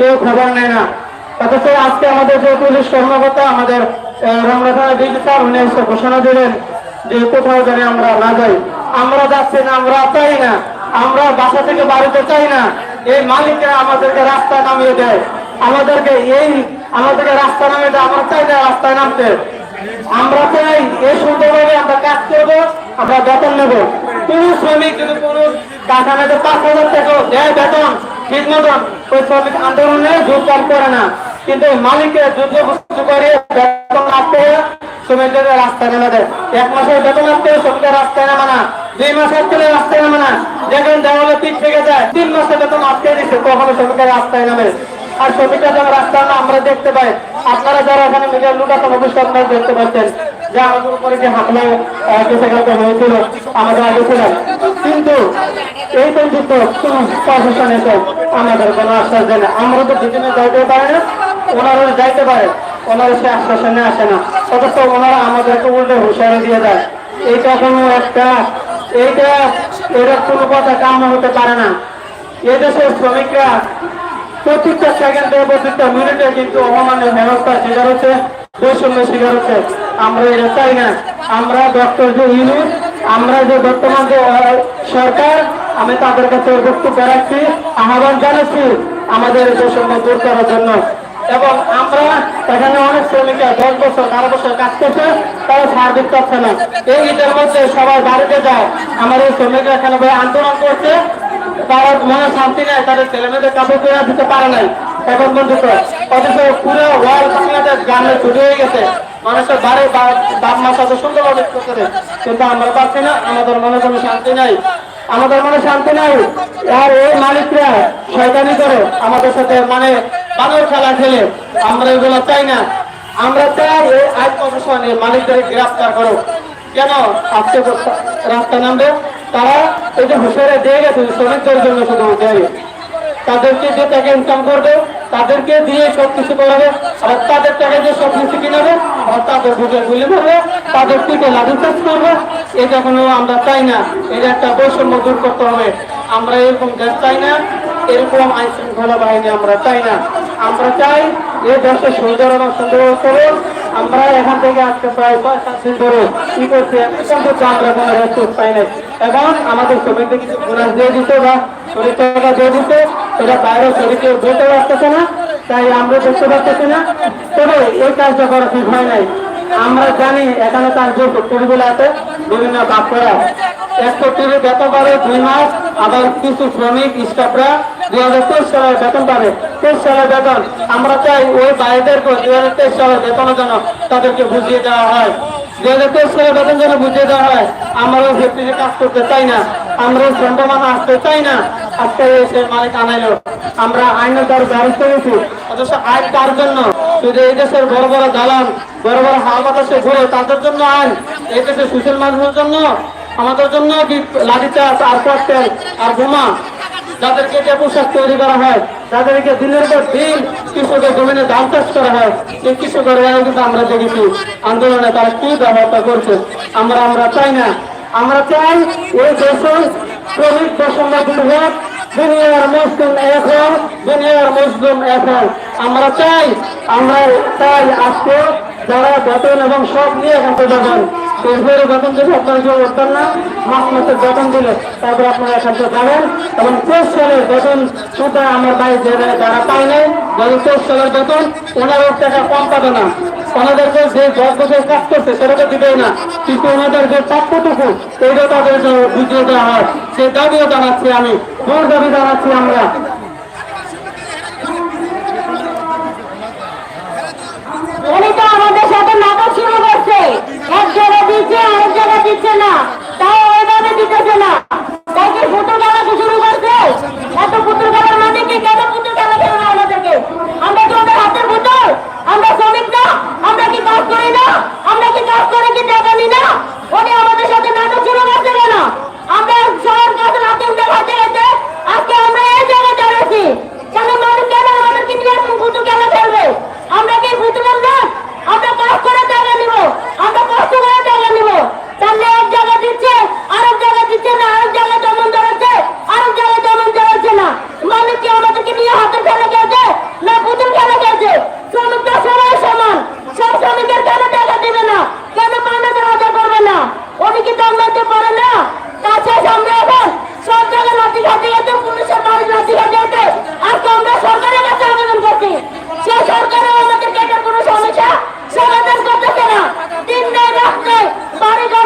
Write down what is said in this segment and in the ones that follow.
কেউ খবর নেয় না। অথচ আজকে আমাদের যে পুলিশ কর্মকর্তা, আমাদের রমনা থানা ডিজি স্যার, উনি এসে ঘোষণা দিলেন যে কোথাও জানি আমরা না যাই। আমরা যাচ্ছি না, আমরা চাই না। আমরা বাসা থেকে বাড়িতে চাই না। এই মালিকরা আমাদেরকে রাস্তায় নামিয়ে দেয়। আমাদেরকে এই, আমাদেরকে রাস্তা নামিয়ে দেয়। আমরা চাই না রাস্তায় নামতে। আমরা চাই এই সুন্দরভাবে আমরা কাজ করব, আমরা বেতন নেব। কোন শ্রমিক যদি কোন কারখানাতে পাঁচ হাজার টাকা দেয় বেতন ঠিক আন্দোলনে যোগদান করে না। কিন্তু মালিকের যুদ্ধ করে বেতন আসতে শ্রমিকদের রাস্তায় নেমে দেয়। এক মাসের বেতন আসতে শ্রমিকের রাস্তায় নামে না। দুই মাসের আসতে রাস্তায় নামে না। যেখানে দেওয়ালে পিঠ থেকে যায়। তিন মাসের বেতন আটকে দিচ্ছে কখনো শ্রমিকের রাস্তায় নামে। আর শ্রমিকরা যখন রাস্তায় না, আমরা দেখতে পাই। আপনারা যারা এখানে মিডিয়ার লোক আছেন অবশ্যই দেখতে পাচ্ছেন, যে আমাদের উপরে যে হামলা কেসাঘাতে হয়েছিল, আমাদের আগে ছিলেন। কিন্তু এই পর্যন্ত প্রশাসন এসে আমাদের কোনো আশ্বাস দেয় না আমরা তো দুজনে যাইতে পারে না ওনারা যাইতে পারে। ওনারা সে আশ্বাসনে আসে না। অথচ ওনারা আমাদেরকে উল্টে হুঁশিয়ারি দিয়ে দেয়। এইটা কোনো একটা, এইটা এটা কোনো কথা কাম হতে পারে না। এদেশের শ্রমিকরা প্রত্যেকটা সেকেন্ডে প্রত্যেকটা মিনিটে কিন্তু অমানের হেনস্থার শিকার হচ্ছে, বৈষম্য শিকার হচ্ছে। আমরা এটা চাই না। আমরা ডক্টর যে ইউনুস, আমরা যে বর্তমান যে সরকার, আমি তাদের কাছে বক্তব্য রাখছি, আহ্বান জানাচ্ছি আমাদের বৈষম্য দূর করার জন্য। এবং আমরা এখানে অনেক শ্রমিকরা, দশ বছর, বারো বছর কাজ করছে, তারা দিতে পারছে না। এই ঈদের মধ্যে সবাই বাড়িতে যায়। আমাদের শ্রমিকরা এখানে আন্দোলন করছে। তারা মনে শান্তি নেই, তাদের ছেলে মেয়েদের কাপড় দিতে পারে নাই। এখন পর্যন্ত অথচ পুরো বাংলাদেশ গ্রামে ছুটে হয়ে গেছে। আমাদের মনে শান্তি নাই। আমাদের মনে শান্তি নাই। আর এই মালিকরা, শয়তানি করে আমাদের সাথে মানে বানর খেলা খেলে। আমরা এগুলো চাই না। আমরা চাই এই আইন এই মালিকদের গ্রেফতার করো কেন? আজকে রাস্তা নামবে। তারা এই যে হুঁশিয়ারি দিয়ে গেছে শ্রমিকদের জন্য শুধু দেয় তাদেরকে যে টাকা ইনকাম করবে, তাদেরকে দিয়ে সব কিছু করাবে, আর তাদের টাকা দিয়ে সব কিছু কিনাবে, আর তাদের বুঝে গুলি মারবে, তাদের থেকে লাঠি চাষ করবে। এটা কোনো আমরা চাই না। এটা একটা বৈষম্য দূর করতে হবে। আমরা এরকম দেশ চাই না, এরকম আইন শৃঙ্খলা বাহিনী আমরা চাই না। আমরা চাই এই দেশে সুন্দর এবং সুন্দর করে আমরা এখান থেকে আজকে প্রায় ছয় সাত দিন ধরে কি করছি? এখন আমরা কোনো রেসপন্স পাই নাই। এবং আমাদের শ্রমিকদের কিছু বোনাস দিয়ে দিতে বা শরীর টাকা দিয়ে দিতে এটা বাইরে শরীরকে বলতে পারতেছে না, তাই আমরা দেখতে পারতেছি না। তবে এই কাজটা করা ঠিক হয় নাই। আমরা জানি এখানে তার যে ফ্যাক্টরিগুলো আছে, বিভিন্ন বাচ্চারা এক ফ্যাক্টরি বেতন পাবে দুই মাস, আবার কিছু শ্রমিক, স্টাফরা দুই হাজার তেইশ সালের বেতন পাবে। তেইশ সালের বেতন, আমরা চাই ওই বাইরেদেরকে দুই হাজার তেইশ সালের বেতনের জন্য তাদেরকে বুঝিয়ে দেওয়া হয়। আমরা আইনের দ্বারা আইন কার জন্য? শুধু এই দেশের বড় বড় দালান, বড় বড় হাওয়া বাতাসে ঘুরে তাদের জন্য আইন, এই দেশের সুশীল মানুষের জন্য, আমাদের জন্য কি লাঠি আর আর বোমা? যাদেরকে যে পোশাক তৈরি করা হয় যাদেরকে দিনের পর দিন কৃষকের জমিনে ধান চাষ করা হয়। সেই কৃষকের কিন্তু আমরা দেখেছি, আন্দোলনে তারা কি ব্যবহারটা করছে। আমরা আমরা চাই না। আমরা চাই এই দেশের শ্রমিক দূর হোক, দুনিয়ার মুসলিম এক হোক, দুনিয়ার মুসলিম এক হোক। আমরা চাই আমরা চাই আজকে যারা বেতন এবং সব নিয়ে এখান থেকে যাবেন এরপরে বেতন যদি আপনারা কেউ করতেন না। মাস মাসের বেতন দিলে তারপর আপনারা এখান থেকে যাবেন। এবং তেইশ সালের বেতন সুতা আমার ভাই যারা পায় নাই যাদের তেইশ সালের বেতন ওনারও টাকা কম পাবে না। ওনাদেরকে যে দশ বছর কাজ করছে সেটা তো দিবেই না। কিন্তু ওনাদের যে প্রাপ্যটুকু, এইটা তাদের বুঝিয়ে দেওয়া হয়। সেই দাবিও জানাচ্ছি আমি, জোর দাবি জানাচ্ছি আমরা। আমাদের সাথে নাটক শুরু করছে। এক দিচ্ছে আরেক দিচ্ছে না তাও ওইভাবে দিতেছে না তাই ফুটু খেলা শুরু করছে এত পুতুল খেলার মানে কি কেন পুতুল খেলা না আমাদেরকে আমরা কি ওদের হাতের পুতুল আমরা শ্রমিক না আমরা কি কাজ করি না আমরা কি কাজ করে কি টাকা নি না উনি আমাদের সাথে নাটক শুরু করছে কেন আমরা সবার কাছে হাতে হাতে আজকে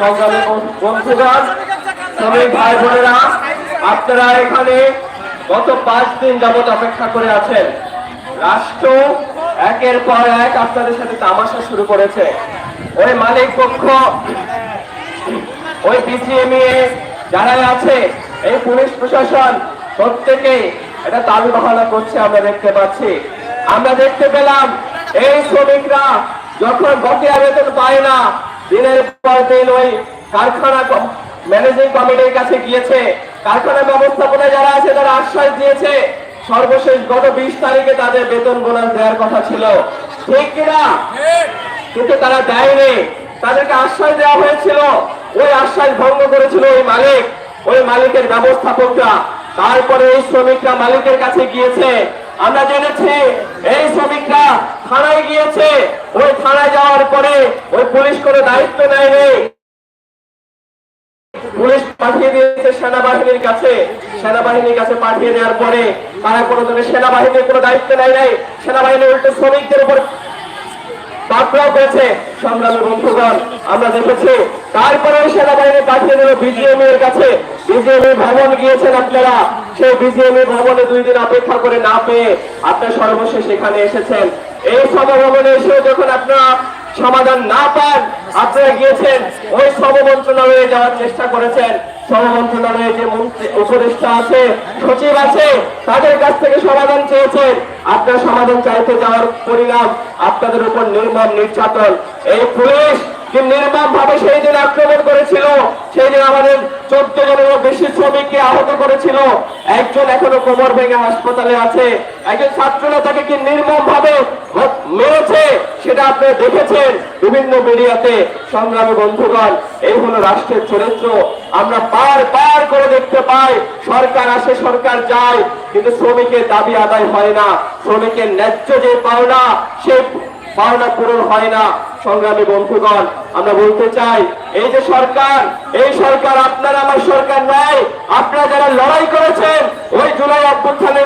সংগ্রামী গত শুরু করেছে। ওই মালিক পক্ষ, ওই বিসিএমএ যারা আছে, এই পুলিশ প্রশাসন প্রত্যেকেই এটা দাবি বাহানা করছে, আমরা দেখতে পাচ্ছি। আমরা দেখতে পেলাম, এই শ্রমিকরা যখন বকেয়া বেতন পায় না দিনের পর দিন ওই কারখানা ম্যানেজিং কমিটির কাছে গিয়েছে। কারখানা ব্যবস্থাপনায় যারা আছে, তারা আশ্বাস দিয়েছে, সর্বশেষ গত বিশ তারিখে তাদের বেতন বোনাস দেওয়ার কথা ছিল। ঠিক কিনা? কিন্তু তারা দেয়নি। তাদেরকে আশ্বাস দেওয়া হয়েছিল। ওই আশ্বাস ভঙ্গ করেছিল ওই মালিক, ওই মালিকের ব্যবস্থাপকরা তারপরে এই শ্রমিকরা মালিকের কাছে গিয়েছে। আমরা জেনেছি এই শ্রমিকরা থানায় গিয়েছে। ওই থানায় যাওয়ার পরে ওই পুলিশ কোনো দায়িত্ব নেয়নি। পুলিশ পাঠিয়ে দিয়েছে সেনাবাহিনীর কাছে। সেনাবাহিনীর কাছে পাঠিয়ে দেওয়ার পরে তারা কোনো সেনাবাহিনীর কোনো দায়িত্ব নেয় নাই। সেনাবাহিনীর উল্টো শ্রমিকদের উপর পাকড়াও করেছে সংগ্রামী বন্ধুগণ। আমরা দেখেছি তারপরে সেনাবাহিনী পাঠিয়ে দিল বিজিএমই এর কাছে। বিজিএমই ভবন গিয়েছেন আপনারা। সেই বিজিএমই ভবনে দুই দিন অপেক্ষা করে না পেয়ে আপনার সর্বশেষ এখানে এসেছেন। এই সভা এসেও যখন আপনারা সমাধান না পান, আপনারা গিয়েছেন, ওই সব মন্ত্রণালয়ে যাওয়ার চেষ্টা করেছেন। সব মন্ত্রণালয়ে যে মন্ত্রী, উপদেষ্টা আছে, সচিব আছে, তাদের কাছ থেকে সমাধান চেয়েছেন। আপনার সমাধান চাইতে যাওয়ার পরিণাম আপনাদের উপর নির্মম নির্যাতন। এই পুলিশ যে নির্মম ভাবে সেই দিন আক্রমণ করেছিল, সেই দিন আমাদের চোদ্দ জনেরও বেশি শ্রমিককে আহত করেছিল। একজন এখনও কোমর ভেঙে হাসপাতালে আছে। একজন ছাত্ররা তাকে কি নির্মম ভাবে মেরেছে সেটা আপনারা দেখেছেন বিভিন্ন মিডিয়াতে। সংগ্রামী বন্ধুগণ, এই হলো রাষ্ট্রের চরিত্র। আমরা বার বার করে দেখতে পাই, সরকার আসে, সরকার যায়, কিন্তু শ্রমিকের দাবি আদায় হয় না। শ্রমিকের ন্যায্য যে পাওনা সে পাওনা পূরণ হয় না, সংগ্রামী বন্ধুগণ। আমরা বলতে চাই, এই যে সরকার, এই সরকার আপনার আমার সরকার নয় আপনারা যারা লড়াই করেছেন, ওই জুলাই অভ্যুত্থানে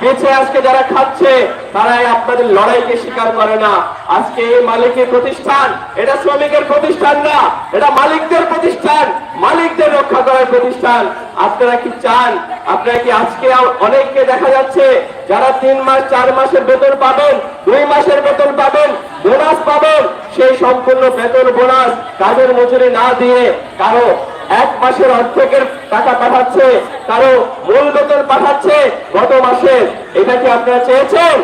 বেঁচে আজকে যারা খাচ্ছে, তারাই আপনাদের লড়াইকে স্বীকার করে না। আজকে এই মালিকের প্রতিষ্ঠান, এটা শ্রমিকের প্রতিষ্ঠান না, এটা মালিকদের প্রতিষ্ঠান, মালিকদের রক্ষা করার প্রতিষ্ঠান। আপনারা কি চান আপনারা কি আজকে অনেককে দেখা যাচ্ছে যারা তিন মাস, চার মাসের বেতন পাবেন, দুই মাসের বেতন পাবেন, বোনাস পাবেন, সেই সম্পূর্ণ বেতন বোনাস কাজের মজুরি না দিয়ে কারও এক মাসের অর্ধেকের টাকা পাঠাচ্ছে, কারও মূল বেতন পাঠাচ্ছে গত মাসে। এটা কি আপনারা চেয়েছেন?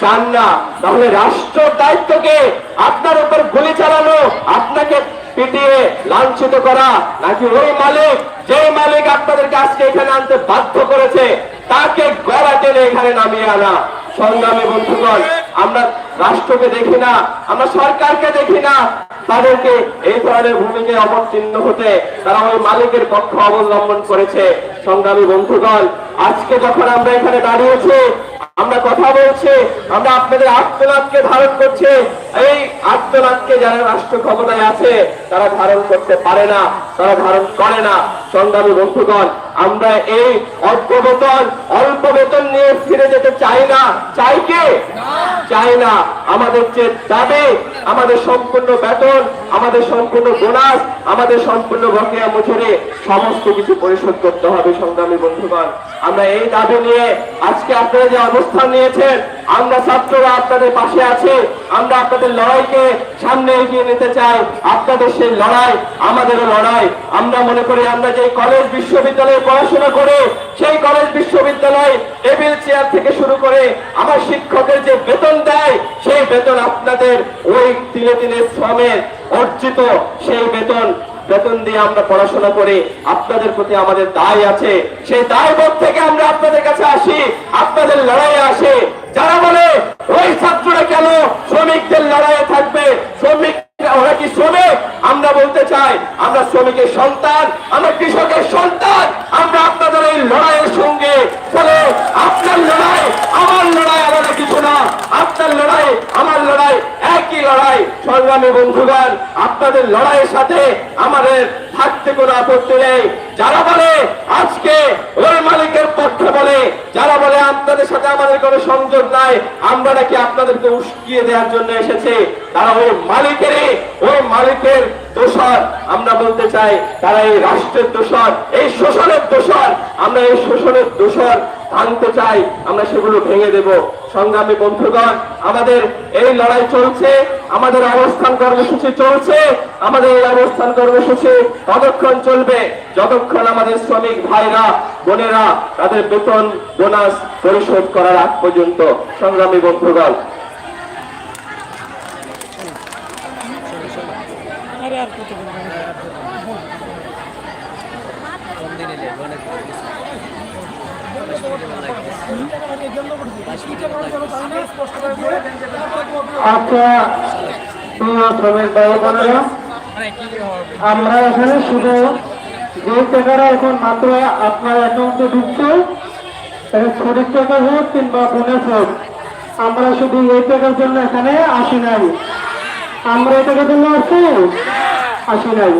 চান না। তাহলে রাষ্ট্র দায়িত্বকে আপনার উপর গুলি চালানো, আপনাকে পিটিয়ে লাঞ্ছিত করা নাকি ওই মালিক? যে মালিক আপনাদেরকে আজকে এখানে আনতে বাধ্য করেছে, তাকে গলা টেনে এখানে নামিয়ে আনা। সংগ্রামী বন্ধুগণ, আমরা রাষ্ট্রকে দেখি না, আমরা সরকারকে দেখি না। তাদেরকে এই ধরনের ভূমিকায় অবতীর্ণ হতে তারা ওই মালিকের পক্ষ অবলম্বন করেছে। সংগ্রামী বন্ধুগণ, আজকে যখন আমরা এখানে দাঁড়িয়েছি, আমরা কথা বলছি, আমরা আপনাদের আত্মনাথকে ধারণ করছে। এই আত্মনাথকে যারা রাষ্ট্র ক্ষমতায় আছে তারা ধারণ করতে পারে না তারা ধারণ করে না। সংগ্রামী বন্ধুগণ আমরা এই অল্প বেতন অল্প বেতন নিয়ে ফিরে যেতে চাই না। চাই কে? চাই না। আমাদের যে দাবি আমাদের সম্পূর্ণ বেতন আমাদের সম্পূর্ণ বোনাস আমাদের সম্পূর্ণ বকেয়া মজুরি সমস্ত কিছু পরিশোধ করতে হবে সংগ্রামী বন্ধুগণ। আমরা এই দাবি নিয়ে আজকে আপনারা যে অবস্থান নিয়েছেন আমরা ছাত্ররা আপনাদের পাশে আছে আমরা আপনাদের লড়াইকে সামনে এগিয়ে নিতে চাই আপনাদের সেই লড়াই আমাদেরও লড়াই। আমরা মনে করি আমরা যে কলেজ বিশ্ববিদ্যালয়ে পড়াশোনা করে, সেই কলেজ বিশ্ববিদ্যালয় টেবিল চেয়ার থেকে শুরু করে আমার শিক্ষকের যে বেতন দেয়, সেই বেতন আপনাদের ওই তিলে তিলে শ্রমের অর্জিত সেই বেতন বেতন দিয়ে আমরা পড়াশোনা করে, আপনাদের প্রতি আমাদের দায় আছে। সেই দায় দায়বোধ থেকে আমরা আপনাদের কাছে আসি, আপনাদের লড়াই আসে। যারা বলে, ওই ছাত্ররা কেন শ্রমিকদের লড়াইয়ে থাকবে? শ্রমিক, ওরা কি শ্রমিক? আমরা বলতে চাই, আমরা শ্রমিকের সন্তান, আমরা কৃষকের সন্তান, আমরা আপনাদের এই লড়াইয়ের সঙ্গে। ফলে আপনার লড়াই, আমার লড়াই আলাদা কিছু না। আপনার লড়াই, আমার লড়াই একই লড়াই। সংগ্রামী বন্ধুগণ, আপনাদের লড়াইয়ের সাথে কোনো আপত্তি নেই। যারা বলে, আজকে ওই মালিকের পক্ষে বলে, যারা বলে, আপনাদের সাথে আমাদের কোনো সংযোগ নাই, আমরা নাকি আপনাদেরকে উস্কিয়ে দেওয়ার জন্য এসেছি, তারা ওই মালিকেরই, ওই মালিকের দোষর। আমরা বলতে চাই, তারা এই রাষ্ট্রের দোষর, এই শোষণের দোষর। আমরা এই শোষণের দোষর ভাঙতে চাই, আমরা সেগুলো ভেঙে দেব। সংগ্রামী বন্ধুগণ, আমাদের এই লড়াই চলছে, আমাদের অবস্থান কর্মসূচি চলছে, আমাদের এই অবস্থান কর্মসূচি ততক্ষণ চলবে। যতক্ষণ আমাদের শ্রমিক ভাইরা, বোনেরা তাদের বেতন, বোনাস পরিশোধ করার আগ পর্যন্ত। সংগ্রামী বন্ধুগণ আচ্ছা প্রিয় শ্রমিক আমরা এখানে শুধু যে টাকাটা এখন মাত্র আপনার অ্যাকাউন্টে ঢুকছে ছুটির টাকা হোক কিংবা বোনাস হোক, আমরা শুধু এই টাকার জন্য এখানে আসি নাই। আমরা এই টাকার জন্য আসছি? আসি নাই।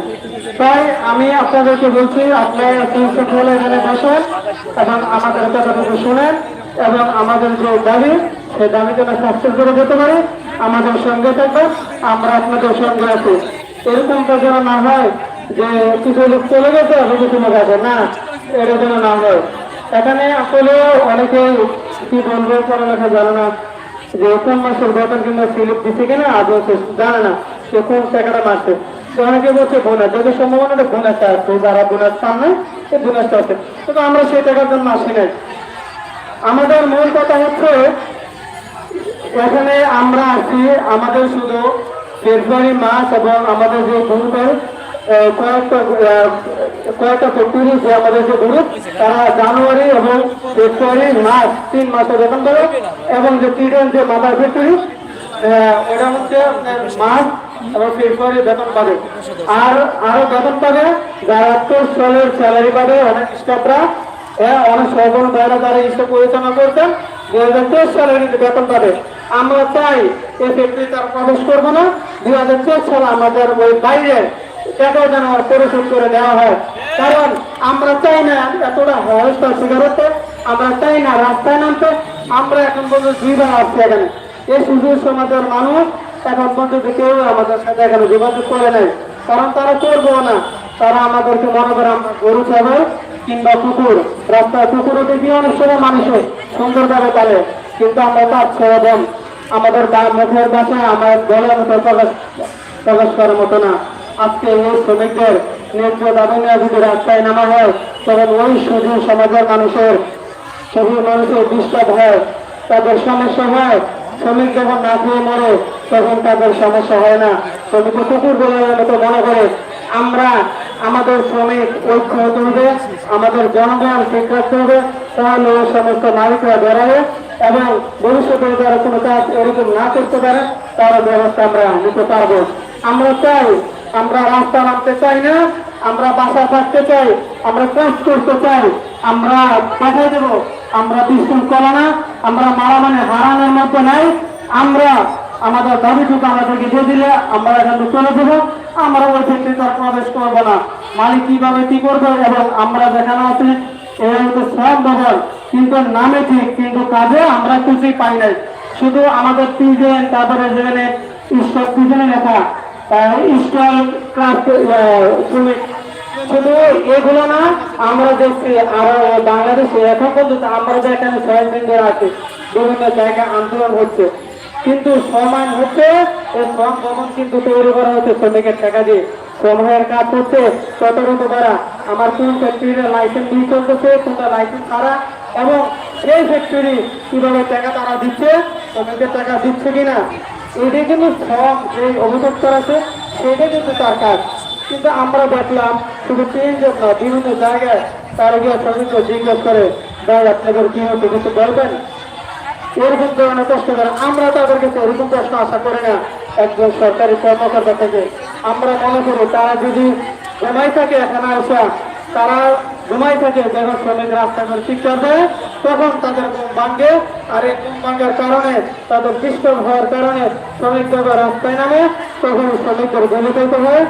তাই আমি আপনাদেরকে বলছি, আপনারা তিনশো হলে এখানে বসেন এবং আমাদের কথাটুকু শুনেন এবং আমাদের যে দাবি, সেই দাবি যেন সাকসেস করে যেতে পারে। আমাদের সঙ্গে থাকবেন আমরা আপনাদের সঙ্গে আছি। এরকমটা যেন না হয় যে কিছু লোক চলে গেছে আর কিছু লোক আছে না, এটা যেন না হয়। এখানে আসলে অনেকেই কি বলব, পড়ালেখা জানে না যে কোন মাসের বেতন কিংবা স্লিপ দিচ্ছে কিনা, আদৌ জানে না সে কোন টাকাটা মারছে। অনেকে বলছে যদি যারা আছে। কিন্তু আমরা সেই টাকার নাই। আমাদের মূল কথা হচ্ছে, এখানে আমরা আছি, আমাদের শুধু ফেব্রুয়ারি মাস এবং আমাদের যে গ্রুপের কয়েকটা কয়েকটা যে আমাদের যে গ্রুপ তারা জানুয়ারি এবং ফেব্রুয়ারি মাস তিন মাসে বেতন করে, এবং যে টিডেন যে মাদার ফ্যাক্টরি ওটা হচ্ছে মাস এবং ফেব্রুয়ারি বেতন পাবে। আর আরও বেতন পাবে যারা তো সালের স্যালারি পাবে, অনেক স্টাফরা। অনেক সরবরাহ দ্বারা যারা হিসাব পরিচালনা করছেন, দুই হাজার তেইশ সালে কিন্তু বেতন পাবে। আমরা চাই এই ফ্যাক্টরি তার প্রবেশ করব না। দুই হাজার তেইশ সালে আমাদের ওই বাইরে টাকাও যেন পরিশোধ করে দেওয়া হয়। কারণ আমরা চাই না এতটা হয়স্তা শিকার হতে আমরা চাই না রাস্তায় নামতে। আমরা এখন পর্যন্ত দুইবার আসছি এখানে। এই সুযোগ সমাজের মানুষ এখন পর্যন্ত কেউ আমাদের সাথে এখানে যোগাযোগ করে নেই কারণ তারা করব না। তারা আমাদেরকে মনে করে গরু ছাগল কিংবা কুকুর। রাস্তায় কুকুরও দেখি অনেক সময় মানুষে সুন্দরভাবে পালে। কিন্তু আমরা তার ছেড়ে দেন। আমাদের মুখের বাসায় আমার দলের মতো প্রকাশ প্রকাশ করার মতো না। আজকে এই শ্রমিকদের ন্যায্য দাবি যদি রাস্তায় নামা হয়, তখন ওই সুযোগ সমাজের মানুষের সবই মানুষের ডিস্টার্ব হয়। তাদের সমস্যা হয়। শ্রমিক যখন না খেয়ে মরে তখন তাদের সমস্যা হয় না। শ্রমিক কুকুর বলার মতো মনে করে। আমরা আমাদের শ্রমিক ঐক্য হতে হবে আমাদের জনগণ ঠিক রাখতে হবে তাহলে ওই সমস্ত নারীরা বেড়াবে এবং ভবিষ্যতে যারা কোনো কাজ এরকম না করতে পারে, তার ব্যবস্থা আমরা নিতে পারব। আমরা চাই, আমরা রাস্তা নামতে চাই না, আমরা বাসা থাকতে চাই, আমরা কাজ করতে চাই, আমরা পাঠিয়ে দেব। আমরা বিশৃঙ্খলা না, আমরা মারামারি হারানোর মধ্যে নাই, আমরা আমাদের দাবিটুকু আমাদেরকে দিয়ে দিলে আমরা এখান চলে দেবো আমরা ওই তার প্রবেশ করব না। মালিক কীভাবে কি করবে এবং আমরা দেখানো আছে সব বদল কিন্তু নামে ঠিক, কিন্তু কাজে আমরা কিছুই পাই নাই। শুধু আমাদের তিনজন, তারপরে যেখানে ঈশ্বর পিছনে লেখা স্টল ক্রাফট শুধু এগুলো না, আমরা দেখছি আরও বাংলাদেশে এখন পর্যন্ত আমরা যে এখানে সয়াবিন আছে, বিভিন্ন জায়গায় আন্দোলন হচ্ছে। কিন্তু সমান হচ্ছে এই শ্রম ভবন কিন্তু তৈরি করা হচ্ছে। শ্রমিকের টাকা দিয়ে শ্রমের কাজ হচ্ছে। ততটুকু করা আমার কোন ফ্যাক্টরির লাইসেন্স দিয়ে চলতেছে, কোনটা লাইসেন্স ছাড়া, এবং সেই ফ্যাক্টরি কীভাবে টাকা তারা দিচ্ছে শ্রমিকের টাকা দিচ্ছে কিনা, এটা কিন্তু শ্রম যে অভিযোগ আছে, সেটা কিন্তু তার কাজ। কিন্তু আমরা দেখলাম, শুধু তিনজন না, বিভিন্ন জায়গায় তারা গিয়ে শ্রমিককে জিজ্ঞেস করে, ভাই, আপনাদের কি হচ্ছে, কিছু বলবেন? এরকম ধরনের প্রশ্ন করে, আমরা তাদের কাছে এরকম প্রশ্ন আশা করি না একজন সরকারি কর্মকর্তা থেকে। আমরা মনে করি তারা যদি ঘুমাই থাকে এখানে আসা, তারা ঘুমাই থাকে যখন শ্রমিক রাস্তা করে চিৎকার দেয় তখন তাদের ঘুম ভাঙ্গে আর এই ঘুম ভাঙ্গার কারণে, তাদের ডিস্টার্ব হওয়ার কারণে শ্রমিক যখন রাস্তায় নামে তখন শ্রমিকদের গলি হয়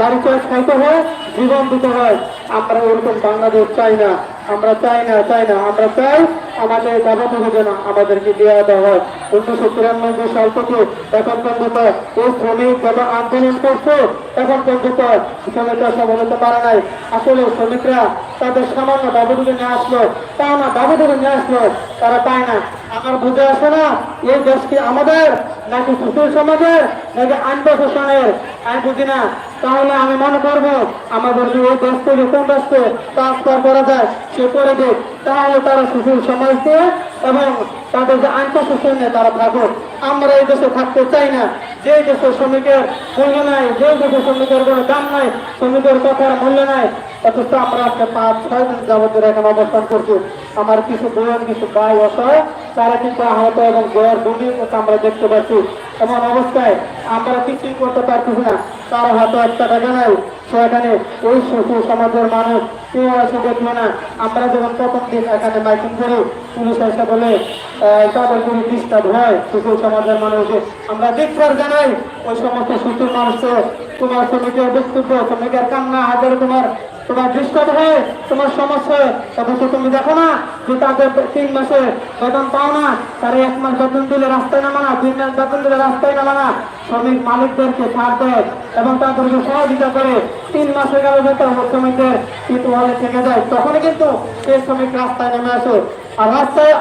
লারি চাষ খাইতে হয় জীবন হয়। আমরা ওরকম বাংলাদেশ চাই না, আমরা চাই না চাই না, আমরা চাই আমাদের যাবতীয় যেন আমাদেরকে দেওয়া দেওয়া হয়। উনিশশো তিরানব্বই সাল থেকে এখন পর্যন্ত এই শ্রমিক যখন আন্দোলন করছে, এখন পর্যন্ত শ্রমিকরা সফল হতে পারে নাই। আসলে শ্রমিকরা তাদের সামান্য দাবিটুকু নিয়ে আসলো তা না দাবিটুকু নিয়ে আসলো, তারা পায় না। আমার বুঝে আসে না, এই দেশ কি আমাদের, নাকি সুশীল সমাজের, নাকি আইন প্রশাসনের? আমি বুঝি না। তাহলে আমি মনে করব আমাদের যে এই দেশ থেকে কোন দেশকে ট্রান্সফার করা যায়, সে করে দেখ তাহলে তারা সুশীল সমাজকে এবং তাদের যে নিয়ে তারা থাকুক আমরা এই দেশে থাকতে চাই না। যে দেশে শ্রমিকের মূল্য নাই, যে দেশে শ্রমিকের কোনো দাম নাই, শ্রমিকের কথার মূল্য নাই, অথচ আমরা আজকে পাঁচ, ছয় দিন যাবত ধরে এখানে অবস্থান করছি। আমার কিছু বোন, কিছু ভাই অসহায় তারা কিন্তু আহত এবং জ্বর দুর্নীতি মতো আমরা দেখতে পাচ্ছি। এমন অবস্থায় আমরা কিছুই করতে পারতেছি না? তার হাতে একটা টাকা নাই সেখানে ওই শিশু সমাজের মানুষ কেউ এসে দেখল না। আমরা যখন প্রথম দিন এখানে মাইকিং করি, পুলিশ এসে বলে তাদের কোনো ডিস্টার্ব হয় শিশু সমাজের মানুষকে আমরা দেখবার জানাই, ওই সমস্ত শিশু মানুষকে তোমার শ্রমিকের বক্তব্য শ্রমিকের কান্না, হাজার তোমার তোমার ডিস্টার্ব হয়, তোমার সমস্যা অথচ তুমি দেখো না যে তাদের তিন মাসে বেতন পাও না, তারা এক মাস বেতন দিলে রাস্তায় নামা না, দুই মাস বেতন দিলে রাস্তায় নামা না। শ্রমিক মালিকদেরকে ছাড় দেয় এবং তাদেরকে সহযোগিতা করে তিন মাসে গেলে বেতন শ্রমিকদের কিন্তু হলে থেকে যায় তখনই কিন্তু সেই শ্রমিক রাস্তায় নেমে আসে। আর রাস্তায়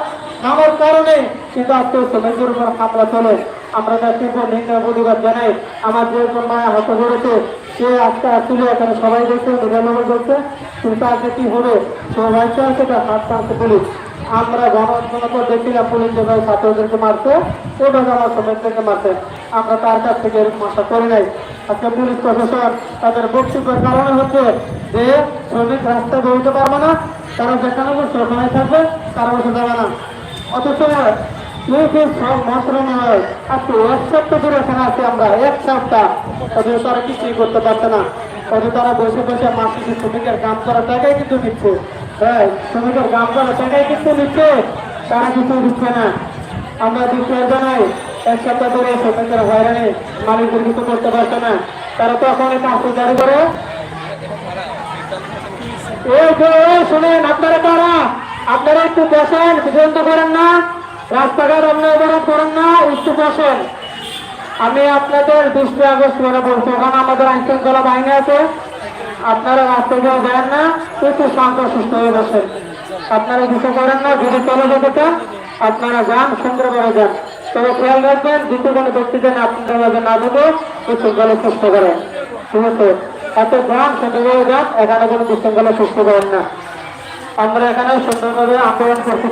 নামার কারণে কিন্তু আজকে শ্রমিকদের উপর হামলা চলে আমরা তার তীব্র নিন্দা প্রতিবাদ জানাই। আমার যে মায়া হত করেছে সে আজকে আসলে এখানে সবাই দেখছে নিরানব্বই করছে কিন্তু আজকে কি হবে, সবাই সেটা হাত টানতে পুলিশ। আমরা গণমাধ্যমের পর দেখছিলাম, পুলিশ যেভাবে ছাত্রদেরকে মারছে সেভাবে আমার শ্রমিকদেরকে মারছে। আমরা তার কাছ থেকে এরকম আশা করি নাই। আজকে পুলিশ প্রশাসন তাদের বক্তব্যের কারণে হচ্ছে যে, শ্রমিক রাস্তায় বেরোতে পারবে না, তারা যেখানে বসে ওখানে থাকবে, তারা বসে যাবে না। অথচ এক সপ্তাহ আমরা এক সপ্তাহ তারা কিছুই করতে পারছে না তারা বসে বসে শ্রমিকের নিচ্ছে শ্রমিকের নিচ্ছে তারা কিছু দিচ্ছে না আমরা জানাই এক সপ্তাহ ধরে শ্রমিকের হয়রানি মালিকদের কিছু করতে পারছে না তারা তো এখন জারি করে শুনেন আপনারা কারা? আপনারা একটু বসেন, বিভ্রান্ত করেন না। রাস্তাঘাট অন্যবরণ করেন না একটু বসেন আমি আপনাদের দৃষ্টি আগস্ট করে বলছি ওখানে আমাদের আইন শৃঙ্খলা বাহিনী আছে। আপনারা রাস্তায় কেউ যান না, একটু শান্ত, সুস্থ হয়ে বসেন। আপনারা কিছু করেন না, যদি চলে যেতে চান, আপনারা যান, সুন্দরভাবে যান। তবে খেয়াল রাখবেন দ্বিতীয় কোনো ব্যক্তি যেন আপনাদের মাঝে না ঢুকে একটু গলে সুস্থ করেন। ঠিক আছে? এত যান, সুন্দরভাবে যান, এখানে কোনো বিশৃঙ্খলা সুস্থ করেন না। আমরা এখানে সুন্দরভাবে আন্দোলন করছি।